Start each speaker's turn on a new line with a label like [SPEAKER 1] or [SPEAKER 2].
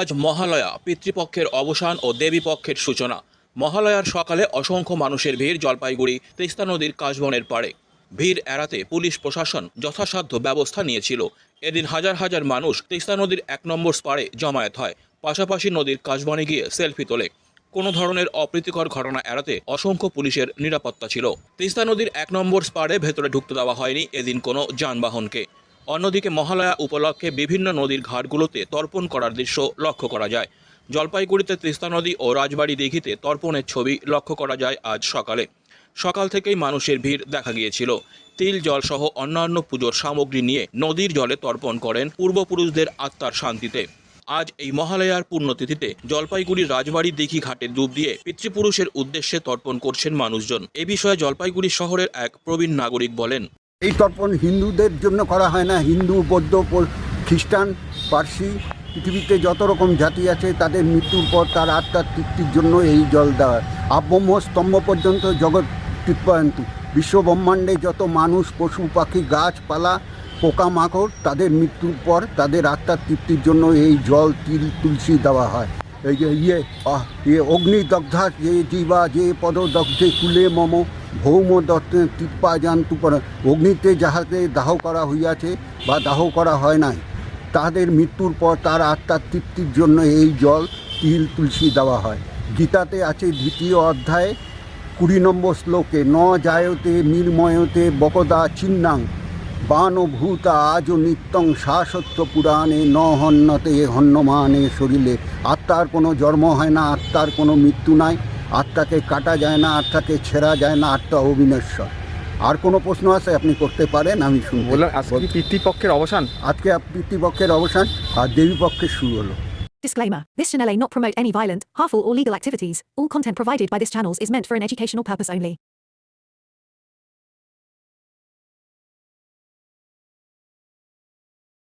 [SPEAKER 1] আজ মহালয়া, পিতৃপক্ষের অবসান ও দেবীপক্ষের সূচনা। মহালয়ার সকালে অসংখ্য মানুষের ভিড় জলপাইগুড়ি, তিস্তা নদীর কাশবনের পাড়ে। ভিড় এড়াতে পুলিশ প্রশাসন যথাসাধ্য ব্যবস্থা নিয়েছিল। এদিন হাজার হাজার মানুষ তিস্তা নদীর এক নম্বর স্পারে জমায়েত হয়। পাশাপাশি নদীর কাশবনে গিয়ে সেলফি তোলে। কোনো ধরনের অপ্রীতিকর ঘটনা এড়াতে অসংখ্য পুলিশের নিরাপত্তা ছিল। তিস্তা নদীর এক নম্বর স্পারে ভেতরে ঢুকতে দেওয়া হয়নি এদিন কোনো যানবাহনকে। অন্যদিকে মহালয়া উপলক্ষে বিভিন্ন নদীর ঘাটগুলোতে তর্পণ করার দৃশ্য লক্ষ্য করা যায়। জলপাইগুড়িতে তিস্তা নদী ও রাজবাড়ি দিঘিতে তর্পণের ছবি লক্ষ্য করা যায় আজ সকালে। সকাল থেকেই মানুষের ভিড় দেখা গিয়েছিল। তিল জল সহ অন্যান্য পুজোর সামগ্রী নিয়ে নদীর জলে তর্পণ করেন পূর্বপুরুষদের আত্মার শান্তিতে। আজ এই মহালয়ার পুণ্যতিথিতে জলপাইগুড়ির রাজবাড়ি দিঘি ঘাটে ডুব দিয়ে পিতৃপুরুষের উদ্দেশ্যে তর্পণ করছেন মানুষজন। এ বিষয়ে জলপাইগুড়ি শহরের এক প্রবীণ নাগরিক বলেন।
[SPEAKER 2] এই তর্পণ হিন্দুদের জন্য করা হয় না। হিন্দু, বৌদ্ধ খ্রিস্টান, পার্সি, পৃথিবীতে যত রকম জাতি আছে, তাদের মৃত্যুর পর তার আত্মার তৃপ্তির জন্য এই জল দেওয়া আব্রহ্ম স্তম্ভ পর্যন্ত জগৎ তৃপ্পায়ন্তু। বিশ্ব ব্রহ্মাণ্ডে যত মানুষ, পশু, পাখি, গাছপালা, পোকামাকড়, তাদের মৃত্যুর পর তাদের আত্মার তৃপ্তির জন্য এই জল, তিল, তুলসী দেওয়া হয়। এই যে ইয়ে ইয়ে অগ্নিদগ্ধা, যে জীবা, যে পদদগ্ধে কুলে মম ভৌম দত্তে তৃপ্পা জান্তু অগ্নিতে যাহাতে দাহ করা হইয়াছে বা দাহ করা হয় নাই তাদের মৃত্যুর পর তার আত্মার তৃপ্তির জন্য এই জল, তিল, তুলসী দেওয়া হয়। গীতাতে আছে দ্বিতীয় অধ্যায়ে, কুড়ি নম্বর শ্লোকে, ন জায়তে নির্ময়তে বকদা চিন্নাং বান ভূতা আজ নিত্যং শাসত্ব পুরাণে ন হন্যতে হন্যমানে শরীরে। আত্মার কোনো জন্ম হয় না, আত্মার কোনো মৃত্যু নাই। আত্মাকে কাটা যায় না আত্মাকে ছেঁড়া যায় না আত্মা অবিনশ্বর আর কোনো প্রশ্ন আছে আপনি করতে পারেন আমি শুনবো
[SPEAKER 3] বললাম আজকে কি পিতৃপক্ষের অবসান
[SPEAKER 2] আজকে পিতৃপক্ষের অবসান আর দেবীপক্ষের শুরু holo
[SPEAKER 4] Disclaimer This channel may not promote any violent, harmful, or legal activities. All content provided by this channel is meant for an educational purpose only.